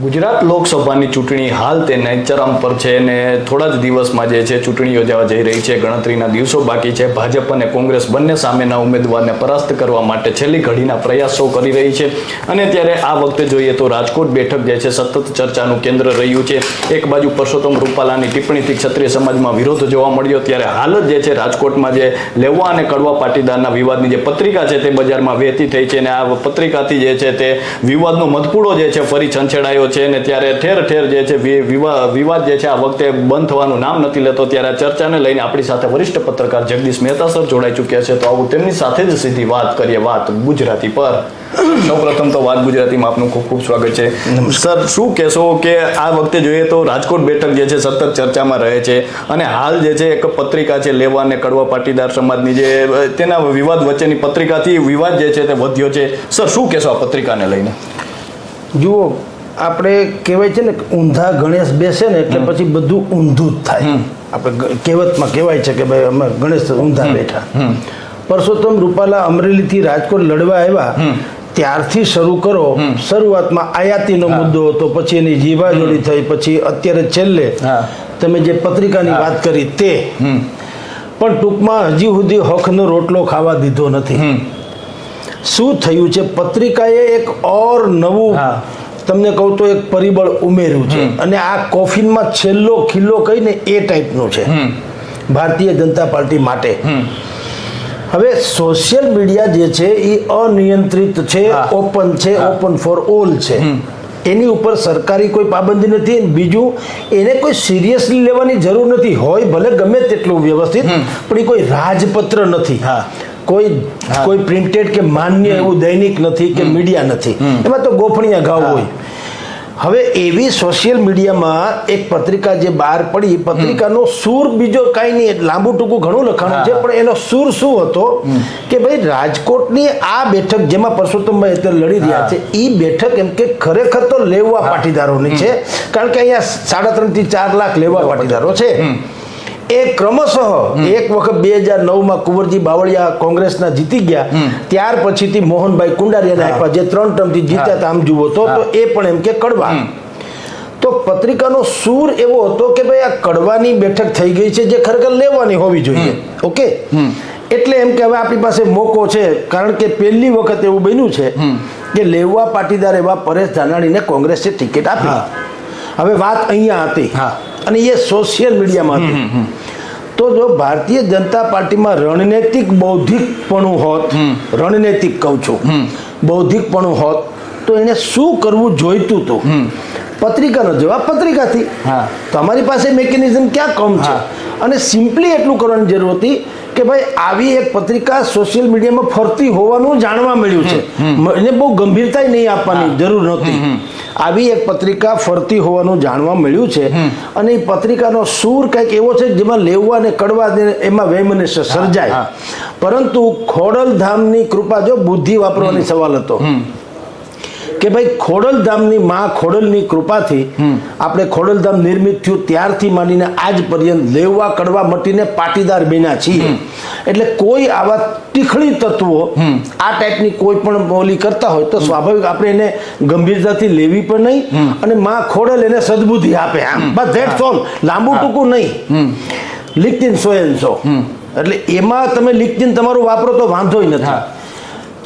ગુજરાત લોકસભાની ચૂંટણી હાલ તેને ચરમ પર છે અને થોડા જ દિવસમાં જે છે ચૂંટણી યોજાવા જઈ રહી છે. ગણતરીના દિવસો બાકી છે. ભાજપ અને કોંગ્રેસ બંને સામેના ઉમેદવારને પરાસ્ત કરવા માટે છેલ્લી ઘડીના પ્રયાસો કરી રહી છે. અને ત્યારે આ વખતે જોઈએ તો રાજકોટ બેઠક જે છે સતત ચર્ચાનું કેન્દ્ર રહ્યું છે. એક બાજુ પરસોત્તમ રૂપાલાની ટિપ્પણીથી ક્ષત્રિય સમાજમાં વિરોધ જોવા મળ્યો. ત્યારે હાલ જ જે છે રાજકોટમાં જે લેવા અને કડવા પાટીદારના વિવાદની જે પત્રિકા છે તે બજારમાં વહેતી થઈ છે. અને આ પત્રિકાથી જે છે તે વિવાદનો મધપૂડો જે છે ફરી છંછેડાયો છે અને ત્યારે ઠેર ઠેર જે છે વિવાદ જે છે આ વખતે બંધ થવાનું નામ નથી લેતો. ત્યારે આ ચર્ચાને લઈને આપણી સાથે વરિષ્ઠ પત્રકાર જગદીશ મહેતા સર જોડાઈ ચૂક્યા છે. તો આવું તેમની સાથે જ સીધી વાત કરીએ વાત ગુજરાતી પર. સૌપ્રથમ તો વાત ગુજરાતીમાં આપનું ખૂબ ખૂબ સ્વાગત છે. સર શું કહેશો કે આ વખતે જોઈએ તો રાજકોટ બેઠક જે છે સતત ચર્ચામાં રહે છે અને હાલ જે છે એક પત્રિકા છે લેવા અને કડવા પાટીદાર સમાજની જે તેના વિવાદ વચ્ચેની પત્રિકાથી વિવાદ જે છે તે વધ્યો છે. સર શું કહેશો આ પત્રિકાને લઈને? જુઓ આપણે કહેવાય છે ને ઊંધા ગણેશ બેસે ને એટલે પછી બધું ઊંધું જ થાય. આપણે કહેવતમાં કહેવાય છે કે ભાઈ અમે ગણેશ ઊંધા બેઠા. પરસોત્તમ રૂપાલા અમરેલીથી રાજકોટ લડવા આવ્યા. ત્યારથી શરૂ કરો. શરૂઆતમાં આયાતીનો મુદ્દો હતો પછી એની જીવાજોડી થઈ પછી અત્યારે છેલ્લે. તમે જે પત્રિકાની વાત કરી તે. પણ ટૂંકમાં હજી સુધી હખનો રોટલો ખાવા દીધો નથી. શું થયું છે? પત્રિકાએ એક ઓર નવું. તમને કહું તો એક પરિબળ ઉમેર્યું છે. અને આ કોફિનમાં છેલ્લો ખિલ્લો કહીને એ ટાઈપનું છે. ભારતીય જનતા પાર્ટી માટે. હવે સોશિયલ મીડિયા જે છે એ અનિયંત્રિત છે ઓપન છે ઓપન ફોર ઓલ છે. એની ઉપર સરકારી કોઈ પાબંદી નથી. બીજું એને કોઈ સિરિયસલી લેવાની જરૂર નથી. હોય ભલે ગમે તેટલું વ્યવસ્થિત પણ એ કોઈ રાજપત્ર નથી. હા. કોઈ કોઈ પ્રિન્ટેડ કે માન્ય એવું દૈનિક નથી કે મીડિયા નથી. એમાં તો ગોફણિયા ઘાવ હોય. હવે એવી સોશિયલ મીડિયામાં એક પત્રિકા જે બહાર પડી પત્રિકાનો સૂર બીજો કાંઈ નહીં લાંબુ ટૂંકું ઘણું લખાણું છે પણ એનો સૂર શું હતો કે ભાઈ રાજકોટની આ બેઠક જેમાં પરસોત્તમભાઈ અત્યારે લડી રહ્યા છે એ બેઠક એમ કે ખરેખર તો લેવા પાટીદારોની છે. કારણ કે અહીંયા સાડા ત્રણથી ચાર લાખ લેવા પાટીદારો છે. એ ક્રમશઃ એક વખત બે હજાર નવમાં કુંવરજી બાવળિયા કોંગ્રેસના જીતી ગયા. ત્યાર પછીથી મોહનભાઈ કુંડારિયાને આપ્યા. જે ત્રણ ટર્મથી જીત્યા હતા આમ જુઓ તો તો એ પણ એમ કે કડવા. તો પત્રિકાનો સૂર એવો હતો કે ભાઈ આ કડવાની બેઠક થઈ ગઈ છે જે ખરેખર લેવાની હોવી જોઈએ. ઓકે? એટલે એમ કે હવે આપણી પાસે મોકો છે કારણ કે પહેલી વખત એવું બન્યું છે કે લેવા પાટીદાર એવા પરેશ ધાનાણીને કોંગ્રેસે ટિકિટ આપી. હવે વાત અહીંયા હતી. હા. અને એ સોશિયલ મીડિયામાં હતી તો જો ભારતીય જનતા પાર્ટીમાં રણનૈતિક બૌદ્ધિકપણું હોત રણનૈતિક કહું છું બૌદ્ધિકપણું હોત તો એને શું કરવું જોઈતું હતું? પત્રિકાનો જવાબ પત્રિકાથી. હા. તમારી પાસે મેકેનિઝમ ક્યાં કમ છે? અને સિમ્પલી એટલું કરવાની જરૂર હતી કે ભાઈ આવી એક પત્રિકા સોશિયલ મીડિયામાં ફરતી હોવાનું જાણવા મળ્યું છે. એને બહુ ગંભીરતા નહીં આપવાની જરૂર નહોતી. આવી એક પત્રિકા ફરતી હોવાનું જાણવા મળ્યું છે. અને એ પત્રિકાનો સૂર કંઈક એવો છે જેમાં લેવા અને કડવા ને એમાં વૈમનસ્ય સર્જાય. પરંતુ ખોડલધામની કૃપા જો બુદ્ધિ વાપરવાની સવાલ હતો. કે ભાઈ ખોડલધામની માં ખોડલની કૃપાથી આપણે ખોડલધામ નિર્મિત થયું ત્યારથી માંડીને આજ પર્યંત લેવા કડવા મટીને પાટીદાર બન્યા છીએ. એટલે કોઈ આવા તીખણી તત્વો આ ટાઈપની કોઈ પણ બોલી કરતા હોય તો સ્વાભાવિક આપણે એને ગંભીરતાથી લેવી પણ નહીં અને માં ખોડલ એને સદબુદ્ધિ આપે આમ. બસ ધેટ ઓલ લાંબુ ટૂંકું નહીં. લિખતીન સો એન સો. એટલે એમાં તમે લિખતીન તમારું વાપરો તો વાંધોય નથી.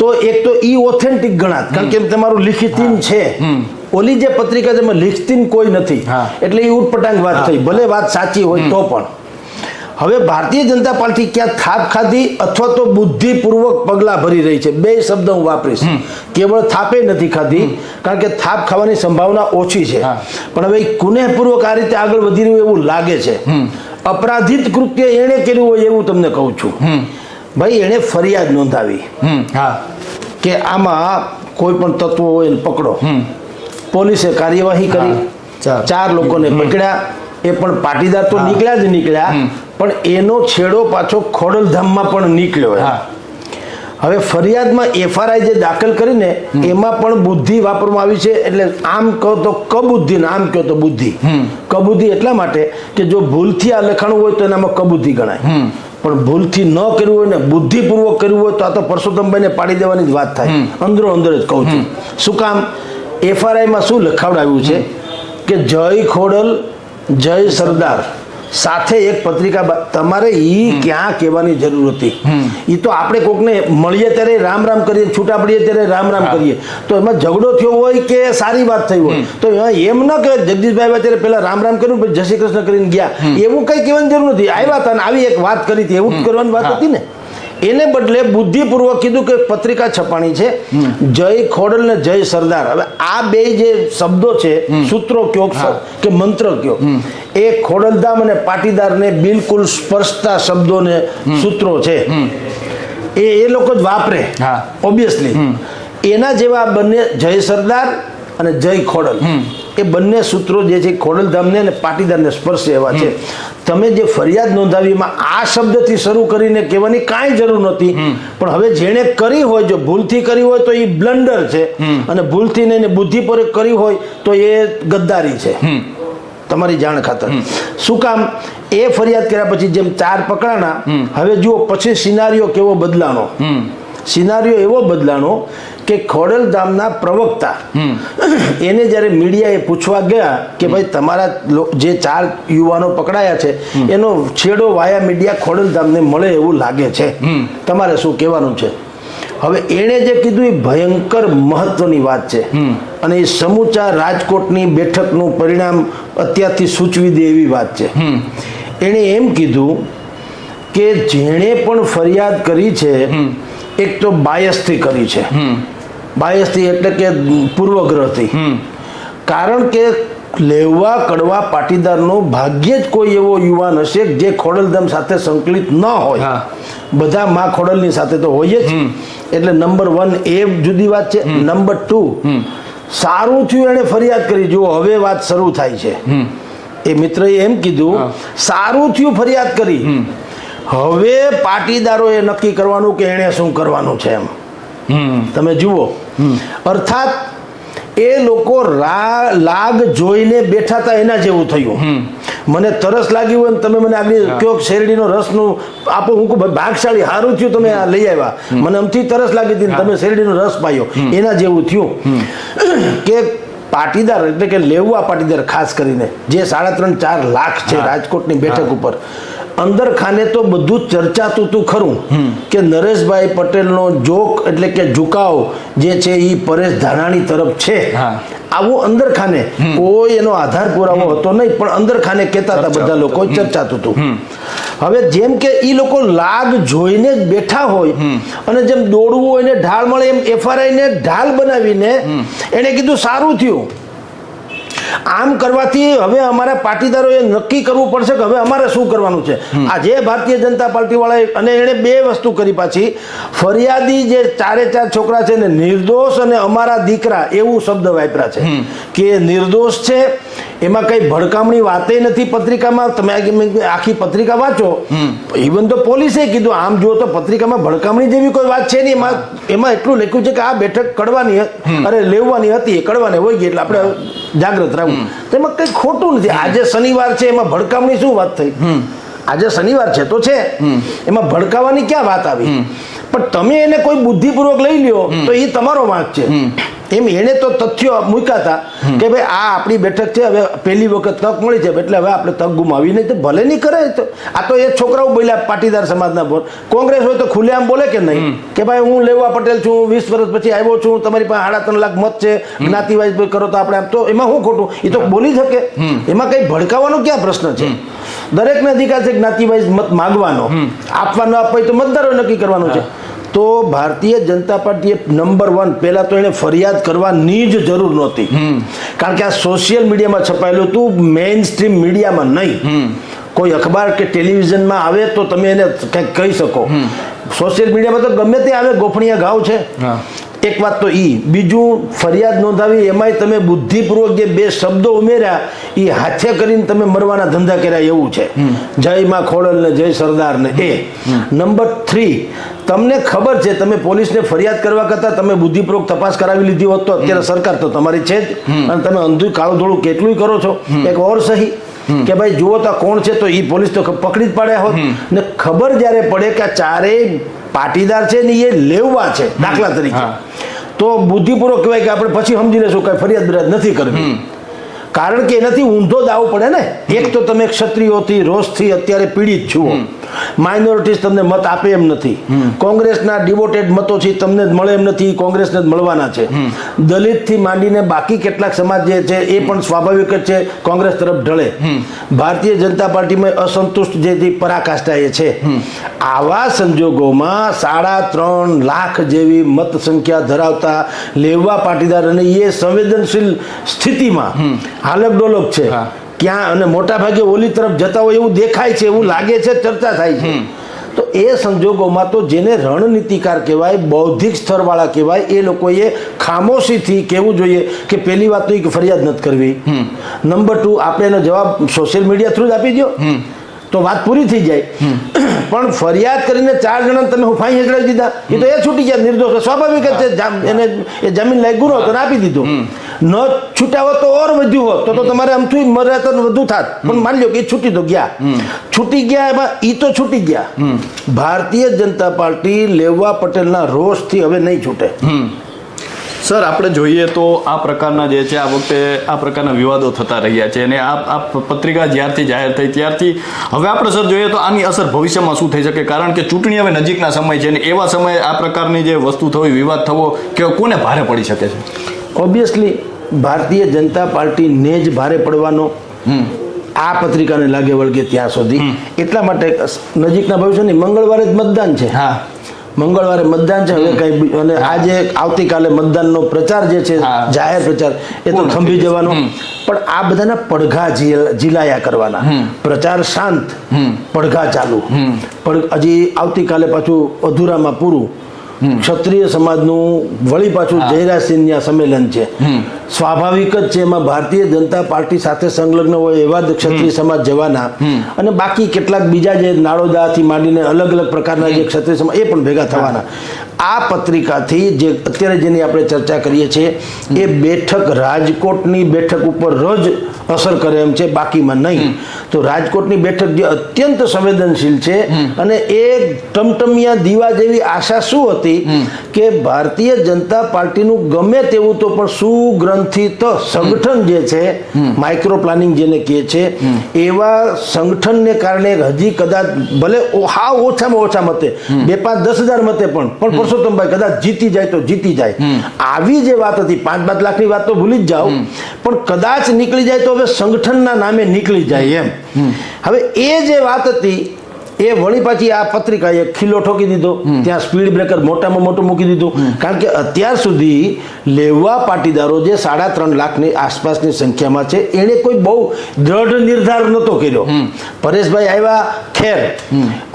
તો એક તો ઈ ઓથેન્ટિક ગણાત. કારણ કે તમારું લિખિતિન છે. ઓલી જે પત્રિકા છે એમાં લિખતીન કોઈ નથી. એટલે એ ઉટપટાંગ વાત થઈ. ભલે વાત સાચી હોય તો પણ. હવે ભારતીય જનતા પાર્ટી ક્યાં થાપ ખાધી અથવા તો બુદ્ધિપૂર્વક પગલાં ભરી રહી છે? બે શબ્દ હું વાપરીશ. કેવળ થાપે નથી ખાધી કારણ કે થાપ ખાવાની સંભાવના ઓછી છે. પણ હવે કુનેહપૂર્વક આ રીતે આગળ વધી રહ્યું એવું લાગે છે. અપરાધિત કૃત્ય એણે કર્યું હોય એવું તમને કહું છું. ભાઈ એણે ફરિયાદ નોંધાવી. હા. કે આમાં કોઈ પણ તત્વો હોય એને પકડો. પોલીસે કાર્યવાહી કરી. ચાર. લોકોને પકડ્યા. એ પણ પાટીદાર તો નીકળ્યા જ નીકળ્યા. પણ એનો છેડો પાછો ખોડલધામમાં પણ નીકળ્યો હા. હવે ફરિયાદમાં એફઆરઆઈ જે દાખલ કરીને એમાં પણ બુદ્ધિ વાપરવામાં આવી છે. એટલે આમ કહો તો કબુદ્ધિ ને આમ કહો તો બુદ્ધિ. કબુદ્ધિ એટલા માટે કે જો ભૂલથી આ લખાણું હોય તો એનામાં કબુદ્ધિ ગણાય. પણ ભૂલથી ન કર્યું હોય ને બુદ્ધિપૂર્વક કરવું હોય તો આ તો પરસોત્તમભાઈને પાડી દેવાની જ વાત થાય. અંદરો અંદર જ કહું છું. શું કામ? એફઆરઆઈમાં શું લખાવડાવ્યું છે? કે જય ખોડલ જય સરદાર. સાથે એક પત્રિકા તમારે ઈ ક્યાં કહેવાની જરૂર હતી? ઈ તો આપણે કોકને મળીએ ત્યારે રામ રામ કરીએ છૂટા પડીએ ત્યારે રામ રામ કરીએ. તો એમાં ઝઘડો થયો હોય કે સારી વાત થઈ હોય? તો એમ ન કે જગદીશભાઈ અત્યારે ત્યારે પેલા રામ રામ કર્યું પછી જય શ્રી કૃષ્ણ કરીને ગયા. એવું કઈ કહેવાની જરૂર નથી. આવ્યા હતા આવી એક વાત કરી હતી. એવું જ કરવાની વાત હતી ને? એને બદલે બુદ્ધિપૂર્વક કીધું કે પત્રિકા છપાણી છે. જય ખોડલ ને જય સરદાર. હવે આ બે જે શબ્દો છે સૂત્રો કયો કે મંત્ર કયો? એ ખોડલધામ અને પાટીદારને બિલકુલ સ્પર્શતા શબ્દો ને સૂત્રો છે. એ એ લોકો જ વાપરે હા. ઓબ્વિયસલી એના જેવા બંને જય સરદાર અને જય ખોડલ. એ બંને સૂત્રો જે છે ખોડલધામને અને પાટીદારને સ્પર્શે એવા છે. તમે જે ફરિયાદ નોંધાવીમાં આ શબ્દથી શરૂ કરીને કહેવાની કાંઈ જરૂર નથી પણ હવે જેણે કરી હોય જો ભૂલથી કરી હોય તો એ બ્લન્ડર છે. અને ભૂલથી નહીં બુદ્ધિપૂર્વક કરી હોય તો એ ગદ્દારી છે. તમારી જાણ ખાતર. શું કામ? એ ફરિયાદ કર્યા પછી જેમ ચાર પકડાના હવે જુઓ પછી સિનારીઓ કેવો બદલાનો સિનારીઓ એવો બદલાનો કે ખોડલધામના પ્રવક્તા એને જ્યારે મીડિયાએ પૂછવા ગયા કે ભાઈ તમારા જે ચાર યુવાનો પકડાયા છે એનો છેડો વાયા મીડિયા ખોડલધામને મળે એવું લાગે છે. તમારે શું કહેવાનું છે? હવે એણે જે કીધું એ ભયંકર મહત્વની વાત છે. અને એ સમૂચા રાજકોટની બેઠકનું પરિણામ અત્યારથી સૂચવી દે એવી વાત છે. એણે એમ કીધું કે જેણે પણ ફરિયાદ કરી છે એક તો બાયસથી કરી છે. બાયસથી એટલે કે પૂર્વગ્રહથી. કારણ કે લેવા કડવા પાટીદારનો ભાગ્યે જ કોઈ એવો યુવાન હશે જે ખોડલધામ સાથે સંકલિત ન હોય. બધા માં ખોડલની સાથે તો હોય જ. એટલે નંબર વન એ જુદી વાત છે. નંબર ટુ સારું થયું એણે ફરિયાદ કરી. જુઓ હવે વાત શરૂ થાય છે. એ મિત્રએ એમ કીધું સારું થયું ફરિયાદ કરી. હવે પાટીદારોએ નક્કી કરવાનું કે એણે શું કરવાનું છે એમ. તમે જુઓ. અર્થાત એ લોકો લાગ જોઈને બેઠા હતા એના જેવું થયું. મને તરસ લાગી હોય ને તમે મને આગળ કયો શેરડીનો રસનું આપો હું ભાગશાળી સારું થયું તમે આ લઈ આવ્યા. મને અમથી તરસ લાગી હતી ને તમે શેરડીનો રસ પાયો. એના જેવું થયું. કે પાટીદાર એટલે કે લેવું આ પાટીદાર ખાસ કરીને જે સાડા ત્રણ ચાર લાખ છે રાજકોટની બેઠક ઉપર. અંદર ખાને તો બધું ચર્ચાતું તું ખરું કે નરેશભાઈ પટેલનો જોક એટલે કે ઝુકાવ જે છે એ પરેશ ધાનાણી તરફ છે. આવો આવું અંદર ખાને કોઈ એનો આધાર પુરાવો હતો નહીં પણ અંદર ખાને કહેતા હતા બધા લોકો ચર્ચાતું હતું હવે જેમ કે એ લોકો લાગ જોઈને જ બેઠા હોય અને જેમ દોડવું હોય ને ઢાળ મળે એમ એફઆરઆઈ ને ઢાલ બનાવીને એને કીધું સારું થયું. આમ કરવાથી હવે અમારા પાટીદારોએ નક્કી કરવું પડશે કે હવે અમારે શું કરવાનું છે. આ જે ભારતીય જનતા પાર્ટીવાળાએ અને એણે બે વસ્તુ કરી પાછી. ફરિયાદી જે ચારે ચાર છોકરા છે ને નિર્દોષ અને અમારા દીકરા એવું શબ્દ વાપર્યા છે. કે નિર્દોષ છે એમાં કઈ ભડકામણી વાતે નથી પત્રિકામાં તમે આખી પત્રિકા વાંચો. ઇવન તો પોલીસે કીધું આમ જુઓ તો પત્રિકામાં ભડકામણી જેવી કોઈ વાત છે નહીં. એમાં એમાં એટલું લખ્યું છે કે આ બેઠક કડવાની અરે લેવાની હતી એ કડવાને હોય ગઈ એટલે આપણે જાગ્રત રહેવું તેમાં કંઈ ખોટું નથી. આજે શનિવાર છે એમાં ભડકામણી શું વાત થઈ? આજે શનિવાર છે તો છે. એમાં ભડકાવાની ક્યાં વાત આવી? પણ તમે એને કોઈ બુદ્ધિપૂર્વક લઈ લ્યો તો એ તમારો વાંક છે. એમ એને તો તથ્યો મૂક્યા હતા કે ભાઈ આ આપણી બેઠક છે હવે પહેલી વખત તક મળી છે એટલે હવે આપણે તક ગુમાવી નહીં તો ભલે નહીં કરે તો. આ તો એ છોકરાઓ બોલ્યા પાટીદાર સમાજના બોલ કોંગ્રેસ હોય તો ખુલ્લેઆમ બોલે કે નહીં? કે ભાઈ હું લેવા પટેલ છું વીસ વર્ષ પછી આવ્યો છું તમારી પાસે સાડા ત્રણ લાખ મત છે જ્ઞાતિવાઇઝ કરો તો આપણે આમ. તો એમાં શું ખોટું? એ તો બોલી શકે. એમાં કઈ ભડકાવાનો ક્યાં પ્રશ્ન છે? દરેકને અધિકાર છે જ્ઞાતિવાઇઝ મત માગવાનો. આપવાનો આપવા તો મતદારો નક્કી કરવાનું છે. તો ભારતીય જનતા પાર્ટીએ નંબર વન પહેલાં તો એને ફરિયાદ કરવાની જ જરૂર નહોતી. કારણ કે આ સોશિયલ મીડિયામાં છપાયેલું હતું મેઇન સ્ટ્રીમ મીડિયામાં નહીં. કોઈ અખબાર કે ટેલિવિઝનમાં આવે તો તમે એને કંઈક કહી શકો. સોશિયલ મીડિયામાં તો ગમે તે આવે ગોફણિયા ઘાવ છે. એક વાત તો એ બીજું ફરિયાદ નોંધાવી એમાંય તમે બુદ્ધિપૂર્વક જે બે શબ્દો ઉમેર્યા એ હાથે કરીને તમે મરવાના ધંધા કર્યા એવું છે. જય માં ખોડલ ને જય સરદાર ને એ નંબર થ્રી તમને ખબર છે તમે પોલીસને ફરિયાદ કરવા કરતા તમે બુદ્ધિપૂર્વક તપાસ કરાવી લીધી હોત તો અત્યારે સરકાર તો તમારી છે જ. અને તમે અંધું કાળું ધોળું કેટલું કરો છો. એક ઓર સહી કે ભાઈ જુઓ તો કોણ છે તો એ પોલીસ તો પકડી જ પાડ્યા હોત. ને ખબર જ્યારે પડે કે આ ચારેય પાટીદાર છે ને એ લેવા છે દાખલા તરીકે. તો બુદ્ધિપૂર્વક કહેવાય કે આપણે પછી સમજી લેશું કાંઈ ફરિયાદ બરિયાદ નથી કરવી. કારણ કે એનાથી ઊંધો દાવ પડે ને. એક તો તમે ક્ષત્રિયોથી રોષથી અત્યારે પીડિત છો માઇનોરિટીઝ તમને મત આપે એમ નથી. કોંગ્રેસના ડિવોટેડ મતો છે તમને જ મળે એમ નથી કોંગ્રેસને જ મળવાના છે. દલિતથી માંડીને બાકી કેટલાક સમાજ જે છે એ પણ સ્વાભાવિક જ છે કોંગ્રેસ તરફ ઢળે. ભારતીય જનતા પાર્ટીમાં અસંતુષ્ટ જે પરાકાષ્ઠા એ છે આવા સંજોગોમાં સાડા ત્રણ લાખ જેવી મત સંખ્યા ધરાવતા લેવા પાટીદાર અને એ સંવેદનશીલ સ્થિતિમાં હાલક ડોલક છે. ક્યાં અને મોટા ભાગે ઓલી તરફ જતા હોય એવું દેખાય છે એવું લાગે છે ચર્ચા થાય છે. તો એ સંજોગોમાં તો જેને રણનીતિકાર કહેવાય બૌદ્ધિક સ્તરવાળા કહેવાય એ લોકોએ ખામોશીથી કહેવું જોઈએ કે પહેલી વાત તો એ ફરિયાદ નથી કરવી. નંબર ટુ આપણે એનો જવાબ સોશિયલ મીડિયા થ્રુ જ આપી દો તો વાત પૂરી થઈ જાય. પણ ફરિયાદ કરીને ચાર જણા તમે હું ફાઈ હેચડાવી દીધા. એ તો એ છૂટી ગયા નિર્દોષ. સ્વાભાવિક જ છે એને એ જમીન લાયક ગુનો હતો આપી દીધો. ન છૂટ્યા હોત તો ઓર વધ્યું હોત. તો તો તમારે આમથી મર્યાદા વધુ થાત. પણ માની લો કે એ છૂટી તો ગયા. છૂટી ગયા એમાં એ તો છૂટી ગયા. ભારતીય જનતા પાર્ટી લેવા પટેલના રોષથી હવે નહીં છૂટે. સર આપણે જોઈએ તો આ પ્રકારના જે છે આ વખતે આ પ્રકારના વિવાદો થતા રહ્યા છે અને આ આ પત્રિકા જ્યારથી જાહેર થઈ ત્યારથી હવે આપણે સર જોઈએ તો આની અસર ભવિષ્યમાં શું થઈ શકે? કારણ કે ચૂંટણી હવે નજીકના સમય છે અને એવા સમયે આ પ્રકારની જે વસ્તુ થવી વિવાદ થવો કે કોને ભારે પડી શકે છે? ઓબ્વિયસલી ભારતીય જનતા પાર્ટીને જ ભારે પડવાનો આ પત્રિકાને લાગે વળગે ત્યાં સુધી. એટલા માટે નજીકના ભવિષ્યની મંગળવારે જ મતદાન છે. હા. મંગળવારે મતદાન છે હવે કઈ અને આજે આવતીકાલે મતદાનનો પ્રચાર જે છે જાહેર પ્રચાર એ તો થંભી જવાનો. પણ આ બધાના પડઘા જીલાયા કરવાના. પ્રચાર શાંત પડઘા ચાલુ. પણ હજી આવતીકાલે પાછું અધૂરામાં પૂરું. ક્ષત્રિય સમાજનું વળી પાછું જયરાજ સિંહના સંમેલન છે. સ્વાભાવિક જ છે એમાં ભારતીય જનતા પાર્ટી સાથે સંલગ્ન હોય એવા જ ક્ષત્રિય સમાજ જવાના. અને બાકી કેટલાક બીજા જે નાળોદાથી માંડીને અલગ અલગ પ્રકારના જે ક્ષત્રિય સમાજ એ પણ ભેગા થવાના. આ પત્રિકાથી જે અત્યારે જેની આપણે ચર્ચા કરીએ છીએ એ બેઠક રાજકોટની બેઠક ઉપર જ અસર કરે એમ છે બાકીમાં નહીં. તો રાજકોટની બેઠક જે અત્યંત સંવેદનશીલ છે અને એ ટમટમિયા દીવા જેવી આશા શું હતી કે ભારતીય જનતા પાર્ટીનું ગમે તેવું તો પણ સુગ્રંથિત સંગઠન જે છે માઇક્રો પ્લાનિંગ જેને કહે છે એવા સંગઠનને કારણે હજી કદાચ ભલે હાવ ઓછામાં ઓછા મતે બે પાંચ દસ હજાર મતે પણ પણ પરસોત્તમભાઈ કદાચ જીતી જાય તો જીતી જાય. આવી જે વાત હતી પાંચ પાંચ લાખની વાત તો ભૂલી જ જાઓ પણ કદાચ નીકળી જાય તો હવે સંગઠનના નામે નીકળી જાય એમ. હવે એ જે વાત હતી એ વળી પાછી આ પત્રિકાએ ખીલો ઠોકી દીધો. ત્યાં સ્પીડ બ્રેકર મોટામાં મોટું મૂકી દીધું. કારણ કે અત્યાર સુધી લેવા પાટીદારો જે સાડા ત્રણ લાખની આસપાસની સંખ્યામાં છે એણે કોઈ બહુ દ્રઢ નિર્ધાર નહોતો કર્યો. પરેશભાઈ આવ્યા ખેર.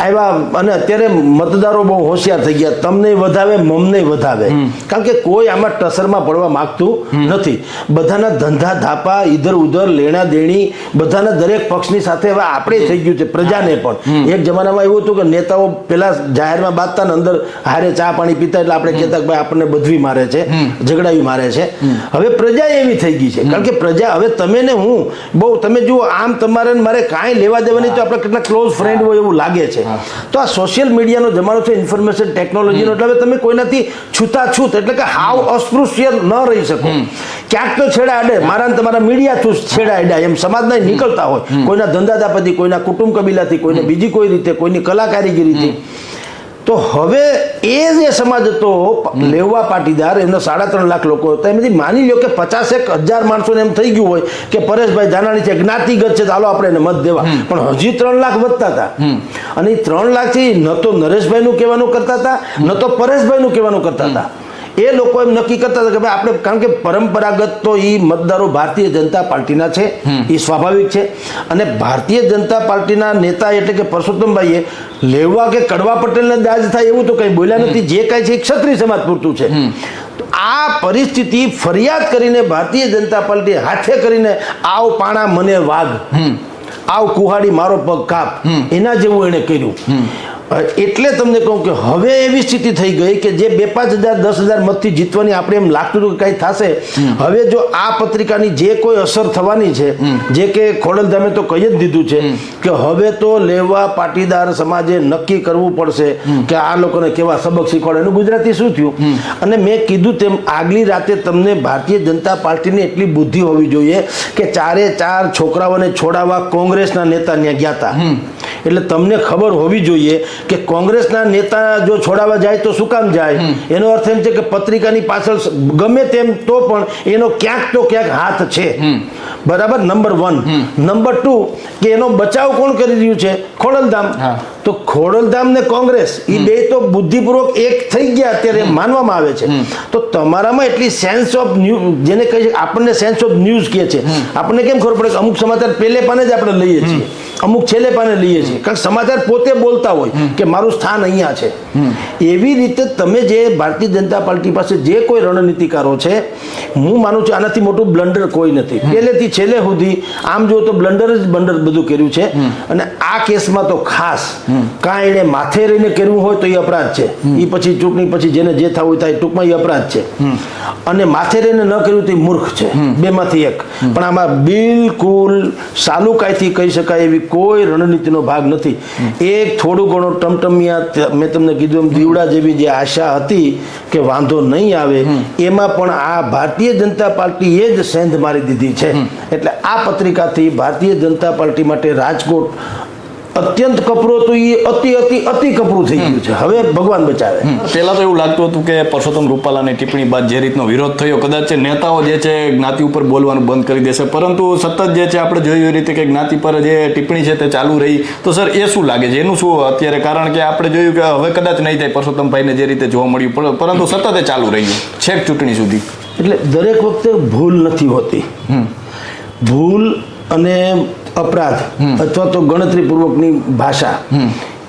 આવ્યા અને અત્યારે મતદારો બહુ હોશિયાર થઈ ગયા. તમને વધાવે મમને વધાવે. કારણ કે કોઈ આમાં ટસરમાં પડવા માંગતું નથી. બધાના ધંધા ધાપા ઈધર ઉધર લેણા દેણી બધાના દરેક પક્ષની સાથે હવે આપણે થઈ ગયું છે પ્રજાને પણ. એક જમાનામાં એવું હતું કે નેતાઓ પેલા જાહેરમાં બાંધતા ને અંદર હારે ચા પાણી પીતા એટલે આપણે કહેતા ભાઈ આપણને બધવી મારે છે ઝઘડાવી મારે છે. હવે પ્રજા એવી થઈ ગઈ છે. કારણ કે પ્રજા હવે તમે ને હું બહુ તમે જુઓ આમ તમારે મારે કાંઈ લેવા દેવાની તો આપણે કેટલા ક્લોઝ ફ્રેન્ડ હોય એવું લાગે છે. તો આ સોશિયલ મીડિયાનો જમાનો છે ઇન્ફોર્મેશન ટેકનોલોજીનો એટલે હવે તમે કોઈનાથી છૂતાછૂત એટલે કે હાવ અસ્પૃશ્ય ન રહી શકો. ક્યાંક તો છેડા અડે. મારા તમારા મીડિયા થ્રુ છેડા અડ્યા. એમ સમાજના નીકળતા હોય. કોઈના ધંધાદાપતિ કોઈના કુટુંબ કબીલાથી કોઈને બીજી કોઈ રીતે કોઈની કલા કારીગીરીથી તો હવે એ જે સમાજ હતો લેવા પાટીદાર એમના સાડા ત્રણ લાખ લોકો હતા. એમાંથી માની લો કે પચાસેક હજાર માણસોને એમ થઈ ગયું હોય કે પરેશભાઈ જાનાણી છે જ્ઞાતિગત છે ચાલો આપણે એને મત દેવા. પણ હજી ત્રણ લાખ વધતા હતા. અને એ ત્રણ લાખથી ન તો નરેશભાઈનું કહેવાનું કરતા હતા ન તો પરેશભાઈનું કહેવાનું કરતા હતા. એ લોકો એમ નક્કી કરતા હતા કે ભાઈ આપણે કારણ કે પરંપરાગત તો એ મતદારો ભારતીય જનતા પાર્ટીના છે એ સ્વાભાવિક છે. અને ભારતીય જનતા પાર્ટીના નેતા એટલે કે પરસોત્તમભાઈએ લેવા કે કડવા પટેલને દાજ થાય એવું તો કંઈ બોલ્યા નથી જે કાંઈ છે એ ક્ષત્રિય સમાજ પૂરતું છે. તો આ પરિસ્થિતિ ફરિયાદ કરીને ભારતીય જનતા પાર્ટી હાથે કરીને આવ પાણા મને વાઘ આવ કુહાડી મારો પગ કાપ એના જેવું એણે કર્યું. એટલે તમને કહું કે હવે એવી સ્થિતિ થઈ ગઈ કે જે બે પાંચ હજાર દસ હજાર મતથી જીતવાની આપણે એમ લાગતું હતું કે કંઈ થશે. હવે જો આ પત્રિકાની જે કોઈ અસર થવાની છે જે કે ખોડલધામે તો કહી જ દીધું છે કે હવે તો લેવા પાટીદાર સમાજે નક્કી કરવું પડશે કે આ લોકોને કેવા સબક શીખવાડે. એનું ગુજરાતી શું થયું? અને મેં કીધું તેમ આગલી રાતે તમને ભારતીય જનતા પાર્ટીની એટલી બુદ્ધિ હોવી જોઈએ કે ચારે ચાર છોકરાઓને છોડાવવા કોંગ્રેસના નેતા ત્યાં ગયા હતા એટલે તમને ખબર હોવી જોઈએ કે કોંગ્રેસના નેતા જો છોડાવવા જાય તો શું કામ જાય? એનો અર્થ એમ છે કે પત્રિકાની પાછળ ગમે તેમ તો પણ એનો ક્યાંક તો ક્યાંક હાથ છે. બરાબર? Number one. નંબર ટુ કે એનો બચાવ કોણ કરી રહ્યું છે? ખોડલધામ. હા. તો ખોડલધામ ને કોંગ્રેસ એ બે તો બુદ્ધિપૂર્વક એક થઈ ગયા અત્યારે માનવામાં આવે છે. તો તમારામાં એટલી સેન્સ ઓફ ન્યૂ જેને કહે છે આપણને સેન્સ ઓફ ન્યૂઝ કહે છે. આપણને કેમ ખબર પડે અમુક સમાચાર પહેલે પાને જ આપણે લઈએ છીએ? અમુક છેલ્લે પાને લઈએ છીએ. કારણ સમાચાર પોતે બોલતા હોય કે મારું સ્થાન અહીંયા છે. એવી રીતે તમે જે ભારતીય જનતા પાર્ટી પાસે જે કોઈ રણનીતિકારો છે હું માનું છું આનાથી મોટું બ્લન્ડર કોઈ નથી. પહેલેથી છેલ્લે સુધી આમ જો તો બ્લન્ડર જ બ્લન્ડર બધું કર્યું છે. અને આ કેસમાં તો ખાસ કાં એણે માથે રહીને કર્યું હોય તો એ અપરાધ છે. એ પછી ચૂંટણી પછી જેને જે થવું હોય થાય ટૂંકમાં એ અપરાધ છે. અને માથે રહીને ન કર્યું તો એ મૂર્ખ છે. બેમાંથી એક. પણ આમાં બિલકુલ સાલુકાયથી કહી શકાય એવી કોઈ રણનીતિનો ભાગ નથી. એક થોડું ઘણું ટમટમિયા મેં તમને કીધું એમ દીવડા જેવી જે આશા હતી કે વાંધો નહીં આવે એમાં પણ આ ભારતીય જનતા પાર્ટીએ જ સેંધ મારી દીધી છે. એટલે આ પત્રિકાથી ભારતીય જનતા પાર્ટી માટે રાજકોટ અત્યંત કપરો તો એ અતિ અતિ અતિ કપરું થઈ ગયું છે. હવે ભગવાન બચાવે. પહેલા તો એવું લાગતું હતું કે પરસોત્તમ રૂપાલાની ટિપ્પણી બાદ જે રીતનો વિરોધ થયો કદાચ નેતાઓ જે છે જ્ઞાતિ ઉપર બોલવાનું બંધ કરી દેશે. પરંતુ સતત જે છે આપણે જોયું એ રીતે કે જ્ઞાતિ પર જે ટિપ્પણી છે તે ચાલુ રહી. તો સર એ શું લાગે છે? એનું શું અત્યારે કારણ કે આપણે જોયું કે હવે કદાચ નહીં થાય પરસોત્તમભાઈને જે રીતે જોવા મળ્યું. પર- પરંતુ સતત એ ચાલુ રહ્યું. છેક ચૂંટણી સુધી. એટલે દરેક વખતે ભૂલ નથી હોતી. ભૂલ અને અપરાધ અથવા તો ગણતરીપૂર્વકની ભાષા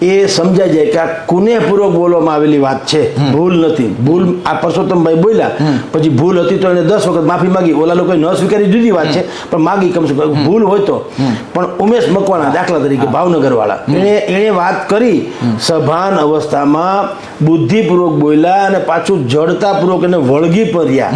એ સમજાય જાય કે આ કુનેહપૂર્વક બોલવામાં આવેલી વાત છે. ભૂલ નથી. ભૂલ આ પરસોત્તમભાઈ બોલ્યા પછી ભૂલ હતી તો એને દસ વખત માફી માગી. ઓલા લોકોએ ન સ્વીકારી જુદી વાત છે પણ માગી કમસે કમ. ભૂલ હોય તો. પણ ઉમેશ મકવાણા દાખલા તરીકે ભાવનગર વાળા એણે એણે વાત કરી સભાન અવસ્થામાં બુદ્ધિપૂર્વક બોલ્યા અને પાછું જડતાપૂર્વક એને વળગી પડ્યા.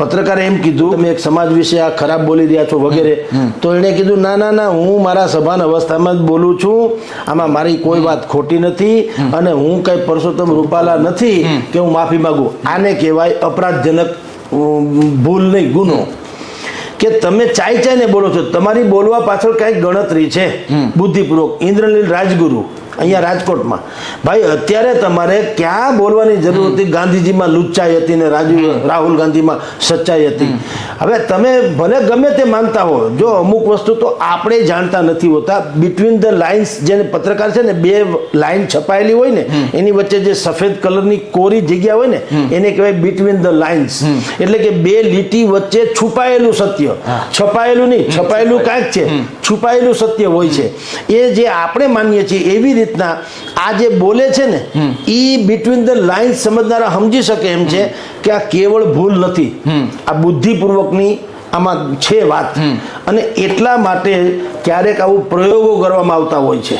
પત્રકારે એમ કીધું તમે એક સમાજ વિશે આ ખરાબ બોલી રહ્યા છો વગેરે. તો એણે કીધું ના ના ના હું મારા સભાન અવસ્થામાં જ બોલું છું. આમાં મારી કોઈ વાત ખોટી નથી અને હું કઈ પરસોત્તમ રૂપાલા નથી કે હું માફી માંગુ. આને કહેવાય અપરાધજનક ભૂલ નહીં ગુનો. કે તમે ચાઈ ચાઈને બોલો છો તમારી બોલવા પાછળ કંઈક ગણતરી છે. બુદ્ધિપૂર્વક. ઇન્દ્રનીલ રાજગુરુ અહીંયા રાજકોટમાં. ભાઈ અત્યારે તમારે ક્યાં બોલવાની જરૂર હતી? ગાંધીજીમાં લુચ્ચાઈ હતી ને રાજીવ રાહુલ ગાંધીમાં સચ્ચાઈ હતી. હવે તમે ભલે ગમે તે માનતા હો જો અમુક વસ્તુ તો આપણે જાણતા નથી હોતા. બિટવીન ધ લાઇન્સ જેને પત્રકાર છે ને બે લાઇન છપાયેલી હોય ને એની વચ્ચે જે સફેદ કલરની કોરી જગ્યા હોય ને એને કહેવાય બિટવીન ધ લાઇન્સ એટલે કે બે લીટી વચ્ચે છુપાયેલું સત્ય. છપાયેલું નહીં છપાયેલું કાંઈક છે. છુપાયેલું સત્ય હોય છે. એ જે આપણે માનીએ છીએ એવી રીતના આ જે બોલે છે ને એ બિટવીન ધ લાઇન સમજનારા સમજી શકે એમ છે કે આ કેવળ ભૂલ નથી. આ બુદ્ધિપૂર્વકની આમાં છે વાત. અને એટલા માટે ક્યારેક આવું પ્રયોગો કરવામાં આવતા હોય છે.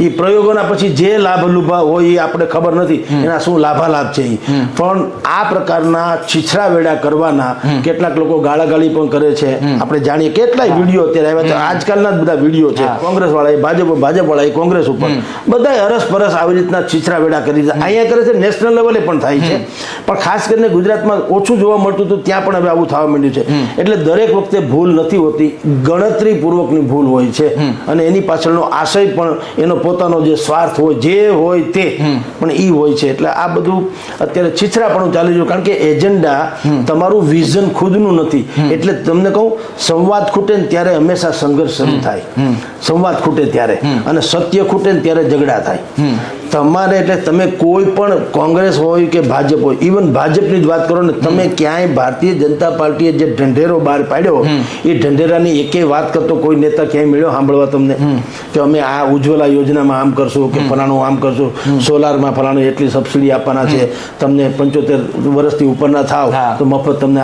એ પ્રયોગોના પછી જે લાભ લુભા હોય એ આપણે ખબર નથી. એના શું લાભાલાભ છે ઈ. પણ આ પ્રકારના છીછરા વેડા કરવાના કેટલાક લોકો ગાળાગાળી પણ કરે છે. આપણે જાણીએ કેટલાય વીડિયો અત્યારે આવ્યા છે. આજકાલના જ બધા વીડિયો છે. કોંગ્રેસ વાળા ભાજપ ભાજપ વાળા કોંગ્રેસ ઉપર. બધા અરસ પરસ આવી રીતના છીછરા વેડા કરી દીધા. અહીંયા કરે છે નેશનલ લેવલે પણ થાય છે. પણ ખાસ કરીને ગુજરાતમાં ઓછું જોવા મળતું હતું ત્યાં પણ હવે આવું થવા માંડ્યું છે. એટલે દરેક વખતે ભૂલ નથી હોતી. ગણતરી પૂર્વકની ભૂલ હોય. છે. અને એની પાછળનો આશય પણ એનો પોતાનો જે સ્વાર્થ હોય જે હોય તે પણ એ હોય છે. એટલે આ બધું અત્યારે છીછરાપણું ચાલી રહ્યું કારણ કે એજન્ડા તમારું વિઝન ખુદનું નથી. એટલે તમને કહું સંવાદ ખૂટે ને ત્યારે હંમેશા સંઘર્ષ શરૂ થાય. સંવાદ ખૂટે ત્યારે. અને સત્ય ખૂટે ને ત્યારે ઝઘડા થાય. તમારે એટલે તમે કોઈ પણ કોંગ્રેસ હોય કે ભાજપ હોય ઇવન ભાજપની જ વાત કરો ને તમે ક્યાંય ભારતીય જનતા પાર્ટીએ જે ઢંઢેરો બહાર પાડ્યો એ ઢંઢેરાની એકેય વાત કરતો કોઈ નેતા ક્યાંય મળ્યો? સાંભળવા તમને. કે અમે આ ઉજ્જવલા યોજનામાં આમ કરશું કે ફલાણું આમ કરશું સોલારમાં ફલાણું એટલી સબસિડી આપવાના છે તમને પંચોતેર વર્ષથી ઉપરના થાવ. તો મફત તમને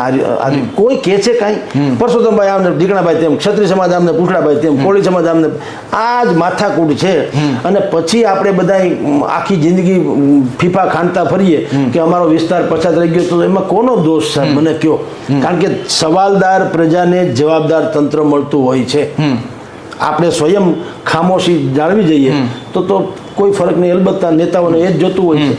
કોઈ કે છે કાંઈ? પરસોત્તમભાઈ આમને દીકણાભાઈ તેમ ક્ષત્રિય સમાજ આમને પૂછડાભાઈ તેમ કોળી સમાજ આમને આ જ માથાકૂટ છે. અને પછી આપણે બધા આખી જિંદગી ફીફા ખાંડતા ફરીએ કે અમારો વિસ્તાર પછાત રહી ગયો તો એમાં કોનો દોષ છે મને કયો? કારણ કે સવાલદાર પ્રજાને જવાબદાર તંત્ર મળતું હોય છે. આપણે સ્વયં ખામોશી જાળવી જઈએ તો તો કોઈ ફરક નહીં અલબત્ત નેતાઓને એ જ જોતું હોય છે.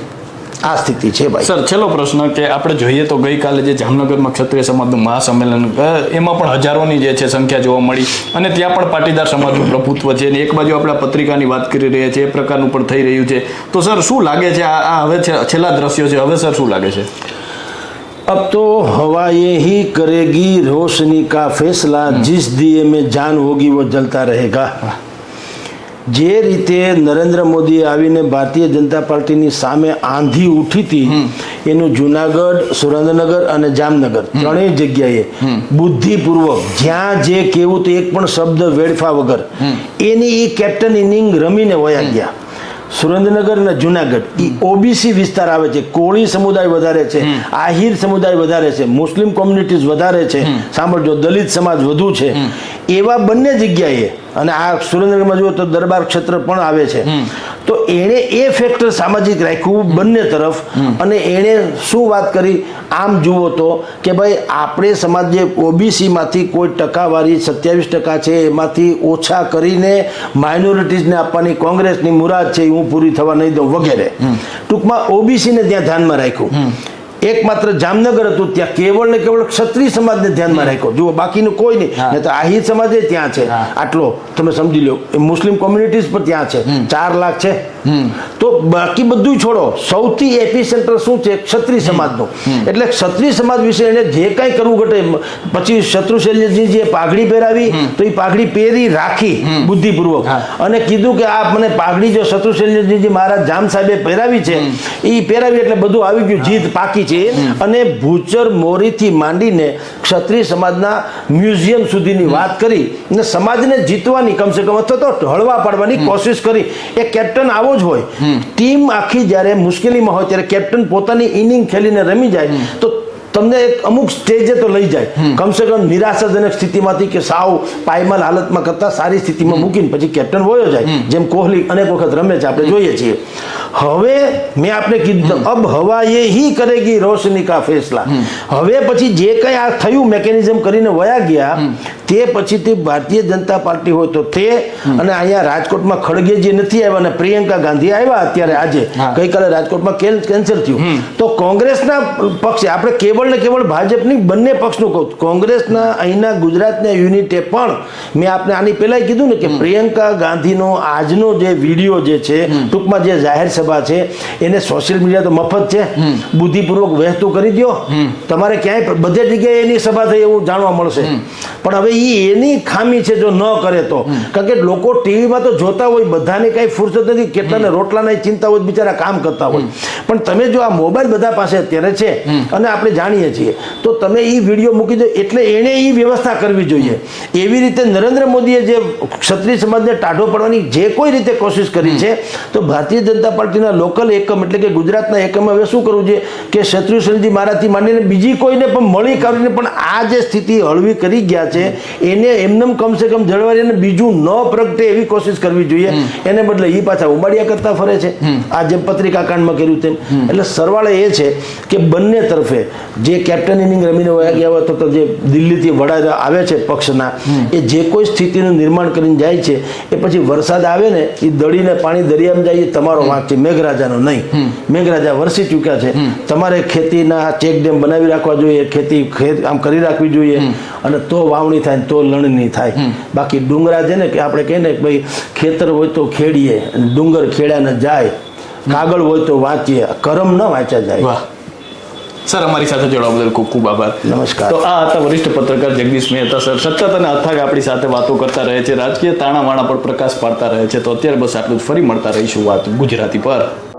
આ સ્થિતિ છે ભાઈ સર છેલ્લો પ્રશ્ન કે આપણે જોઈએ તો ગઈકાલે જે જામનગરમાં ક્ષત્રિય સમાજનું મહાસંમેલન અ, એમાં પણ હજારોની જે છે સંખ્યા જોવા મળી અને ત્યાં પણ પાટીદાર સમાજનું પ્રભુત્વ છે અને એક બાજુ આપણે આ પત્રિકાની વાત કરી રહ્યા છીએ એ પ્રકારનું પણ થઈ રહ્યું છે તો સર શું લાગે છે આ આ હવે છે- છેલ્લા દ્રશ્યો છે હવે સર શું લાગે છે अब तो हवा ये ही करेगी रोशनी का फैसला जिस दिए में जान होगी वो जलता रहेगा જે રીતે નરેન્દ્ર મોદીએ આવીને ભારતીય જનતા પાર્ટીની સામે આંધી ઉઠી હતી એનું જુનાગઢ સુરેન્દ્રનગર અને જામનગર ત્રણેય જગ્યાએ બુદ્ધિપૂર્વક જ્યાં જે કેવું તો એક પણ શબ્દ વેડફા વગર એની એ કેપ્ટન ઇનિંગ રમીને વયા ગયા. સુરેન્દ્રનગર અને જુનાગઢ એ ઓબીસી વિસ્તાર આવે છે કોળી સમુદાય વધારે છે આહિર સમુદાય વધારે છે મુસ્લિમ કોમ્યુનિટીઝ વધારે છે. સાંભળજો દલિત સમાજ વધુ છે. એવા બંને જગ્યાએ અને આ સુરેન્દ્રનગરમાં જુઓ તો દરબાર ક્ષેત્ર પણ આવે છે. તો એણે એ ફેક્ટર સામાજિક રાખ્યું બંને તરફ. અને એણે શું વાત કરી? આમ જુઓ તો કે ભાઈ આપણે સમાજ જે ઓબીસીમાંથી કોઈ ટકાવારી સત્યાવીસ ટકા છે એમાંથી ઓછા કરીને માઇનોરિટીઝને આપવાની કોંગ્રેસની મુરાદ છે એ હું પૂરી થવા નહીં દઉં વગેરે. ટૂંકમાં ઓબીસીને ત્યાં ધ્યાનમાં રાખ્યું. એકમાત્ર જામનગર હતું ત્યાં કેવળ ને કેવળ ક્ષત્રિય સમાજને ધ્યાનમાં રાખ્યો. જુઓ બાકીનું કોઈ નહીં. નહીં તો આહિર સમાજ ત્યાં છે. આટલો તમે સમજી લો મુસ્લિમ કોમ્યુનિટીઝ પણ ત્યાં છે. ચાર લાખ છે. તો બાકી બધું છોડો. સૌથી એપી સેન્ટર શું છે? ક્ષત્રિય સમાજનું. એટલે ક્ષત્રિય સમાજ વિશે એને જે કાંઈ કરવું ઘટે પછી શત્રુશૈલ્યજી જે પાઘડી પહેરાવી તો એ પાઘડી પહેરી રાખી બુદ્ધિપૂર્વક. અને કીધું કે આ મને પાઘડી જો શત્રુશૈલ્યજી મહારાજ જામ સાહેબે પહેરાવી છે એ પહેરાવી એટલે બધું આવી ગયું જીત પાકી છે. અને ભૂચર મોરીથી માંડીને ક્ષત્રિય સમાજના મ્યુઝિયમ સુધીની વાત કરી અને સમાજને જીતવાની કમસે કમ અથવા તો હળવા પાડવાની કોશિશ કરી. એ કેપ્ટન આવો જ હોય. ટીમ આખી જ્યારે મુશ્કેલીમાં હોય ત્યારે કેપ્ટન પોતાની ઇનિંગ ખેલીને રમી જાય તો તમને એક અમુક સ્ટેજે તો લઈ જાય. કમસે કમ નિરાશાજનક સ્થિતિમાંથી કે સાવ પાયમાલ હાલતમાં કરતા સારી સ્થિતિમાં મૂકીને પછી કેપ્ટન વયો જાય. જેમ કોહલી અનેક વખત રમે છે આપણે જોઈએ છીએ. હવે મેં આપને કીધું અબ હવા એ હી કરેગી રોશની કા ફેસલા. હવે પછી જે કંઈ આ થયું મેકેનિઝમ કરીને વયા ગયા તે પછીથી ભારતીય જનતા પાર્ટી હોય તો તે અને અહીંયા રાજકોટમાં ખડગેજી નથી આવ્યા અને પ્રિયંકા ગાંધી આવ્યા અત્યારે આજે ગઈકાલે રાજકોટમાં કેન્સર થયું. તો કોંગ્રેસના પક્ષે આપણે કેવળ ને કેવળ ભાજપની બંને પક્ષનું કહું કોંગ્રેસના અહીંના ગુજરાતના યુનિટે પણ મેં આપને આની પહેલાં કીધું ને કે પ્રિયંકા ગાંધીનો આજનો જે વીડિયો જે છે ટૂંકમાં જે જાહેર સભા છે એને સોશિયલ મીડિયા તો મફત છે. બુદ્ધિપૂર્વક વહેતું કરી દો તમારે ક્યાંય બધે જગ્યાએ એની સભા થઈ એવું જાણવા મળશે. પણ હવે એ એની ખામી છે જો ન કરે તો. કારણ કે લોકો ટીવીમાં તો જોતા હોય બધાને કાંઈ ફુરસત નથી કેટલાને રોટલાની ચિંતા હોય બિચારા કામ કરતા હોય. પણ તમે જો આ મોબાઈલ બધા પાસે અત્યારે છે અને આપણે જાણીએ છીએ તો તમે એ વીડિયો મૂકી દો એટલે એણે એ વ્યવસ્થા કરવી જોઈએ. એવી રીતે નરેન્દ્ર મોદીએ જે ક્ષત્રિય સમાજને ટાઢો પડવાની જે કોઈ રીતે કોશિશ કરી છે તો ભારતીય જનતા પાર્ટીના લોકલ એકમ એટલે કે ગુજરાતના એકમ હવે શું કરવું છે કે શત્રુશનજી મારાથી માંડીને બીજી કોઈને પણ મળી કરીને પણ આ જે સ્થિતિ હળવી કરી ગયા છે એને એમનેમ કમસે કમ જળવાઈ અને બીજું ન પ્રગટે એવી કોશિશ કરવી જોઈએ. એને બદલે એ પાછા ઉબાડિયા કરતા ફરે છે. આ જેમ પત્રિકા કાંડમાં કર્યું તેમ. એટલે સરવાળે એ છે કે બંને તરફે જે કેપ્ટન ઇનિંગ રમીને ગયા હોય તો જે દિલ્હીથી વડા આવે છે પક્ષના એ જે કોઈ સ્થિતિનું નિર્માણ કરીને જાય છે એ પછી વરસાદ આવે ને એ દળીને પાણી દરિયામાં જાય એ તમારો વાંક છે. મેઘરાજાનો નહીં. મેઘરાજા વરસી ચૂક્યા છે. તમારે ખેતીના ચેક ડેમ બનાવી રાખવા જોઈએ ખેતી ખેત આમ કરી રાખવી જોઈએ. અને તો વાવણી થાય. ને તો લણણી થાય. બાકી ડુંગરા છે ને કે આપણે કહીએ ને કે ભાઈ ખેતર હોય તો ખેડીએ ડુંગર ખેડ્યા ને જાય કાગળ હોય તો વાંચીએ કરમ ન વાંચ્યા જાય. સર અમારી સાથે જોડાવા બદલ ખૂબ ખૂબ આભાર. નમસ્કાર. તો આ હતા વરિષ્ઠ પત્રકાર જગદીશ મહેતા સર. સતત અને અથાગ આપણી સાથે વાતો કરતા રહે છે. રાજકીય તાણાવાણા પર પ્રકાશ પાડતા રહે છે. તો અત્યારે બસ આટલું જ. ફરી મળતા રહીશું વાત ગુજરાતી પર.